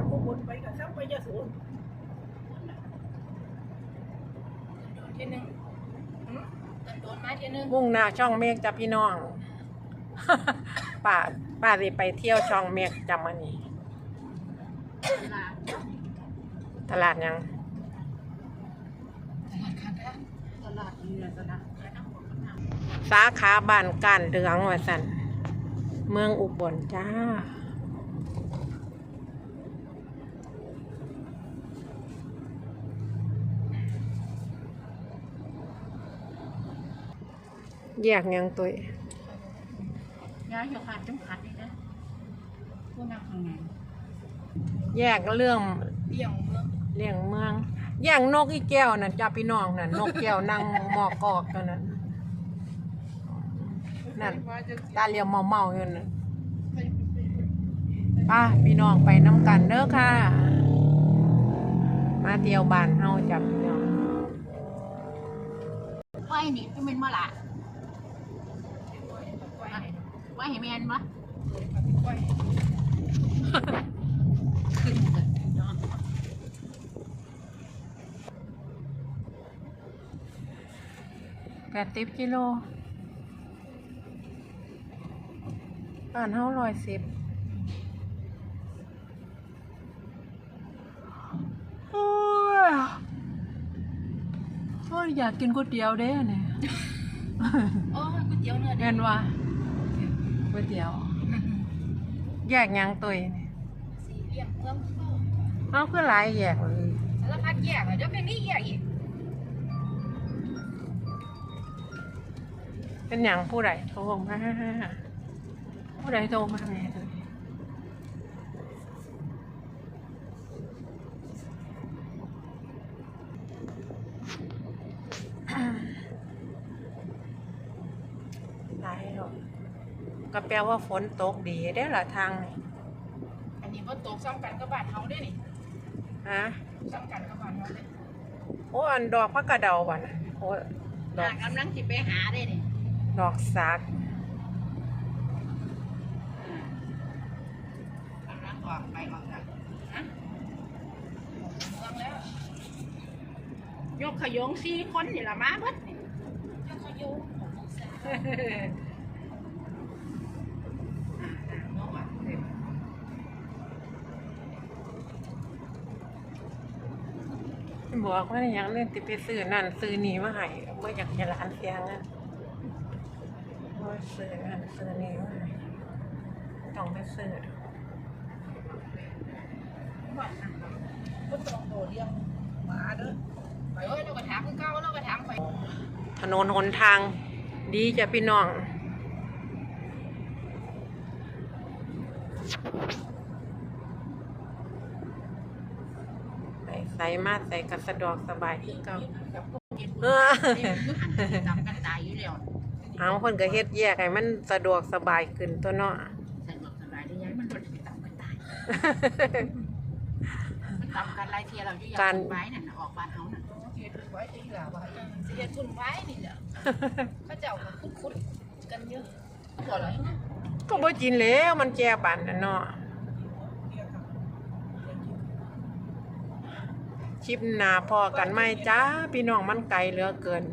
ากอุบลไปกับซ้ำไปยะโสทีนึงตันโดนมาทีนึงมุ่งหน้าช่องเมฆจ้ะพี่น้อง ป้าป้าสิไปเที่ยวช่องเมฆจำมันนี่ตลาดยัง ตลาดเรือตลาดสาขาบ้านการเดืองว่าสัน เมืองอุบลจ้า แยกยังตัวย้ายอยู่ขาดจำขัดนี่นะผู้นั่งข้างในแยกเรื่องเดี่ยวเมืองเลี้ยงเมืองแย่งนกอีแก้วนั่นจ้าพี่น้องนั่นนกแก้วนั่งหมอกกอกตัวนั้นนั่นตาเหลียวเมาเมาๆอยู่นั่นป้าพี่น้องไปน้ำกันเด้อค่ะ มาเที่ยวบ้านเฮาจ้ะพี่น้องไว้นี่ก็เป็นมาละไว้เห็นแมนมะขึ้นกันเนาะแปดสิบกิโลบ้านเฮาร้อยสิบโอ้ยโอ้ยอยากกินก๋วยเตี๋ยวเด้เนี่ย โอ้ยก๋วยเตี๋ยวเนื้อเงินว่า ก๋วยเตี๋ยว แยกหยังตัวนี่สี่เหลี่ยมเมืองเอาคือหลายแยกเลยสารพัดแยกอะเดี๋ยวเป็นนี่แยกอีกเป็นหยังผู้ใดโทรมาผู้ใดโทรมาแม่เลยหลายหรอก ก็แปลว่าฝนตกดีได้อละทางนี่อันนี้ว่าตกซ้ำกันกับบ้านเฮาได้นี่ฮะซ้ำกันกับบ้านเฮาได้โอ้อันดอกพักกระเดาบ่ะนะโอ้ดออ่ากกำลังสิไปหาได้นี่ดอกสักกำลังออกไปออกจากฮะเมืองแล้วยกขยงสี่คนนี่ละมาเบิดนี่ยกขยงอ่าๆ บอกว่าอย่างเล่นติไปซื้อนั่นซื้อนี่มาให้เมื่ออยากจะร้านเสียงอะว่าซื้อนั่นซื้อนี่มาให้ต้องไปซื้อบ้านนั่นก็ต้องโดเลี้ยงหมาเด้อถามคือเก่าเราก็ถามไปถนนหนทาง ดีจ้ะพี่น้อง ใส่ใส่มาใส่กระสะดวกสบายคือเก่ากับพวกเย็นเออจำกันตายอยู่แล้วเอาคนก็เฮ็ดแยกให้มันสะดวกสบายขึ้นตัวเนาะสนุกสบายได้ยังมันโดนไปตำกันตายมันตำกันหลายเทียเราอยู่อย่างการไว้นั่นน่ะออกบ้านเฮาน่ะเสียถึงไว้ที่หลาไว้เสียทุนไว้นี่แหละพระเจ้าก็คุดๆกันเยอะบ่เลยก็บ่จินแล้วมันแก่ปานนั้นเนาะ เลี้ยงครับ คลิปหน้าพอกันไหมจ้า พี่น้องมันไกลเหลือเกิน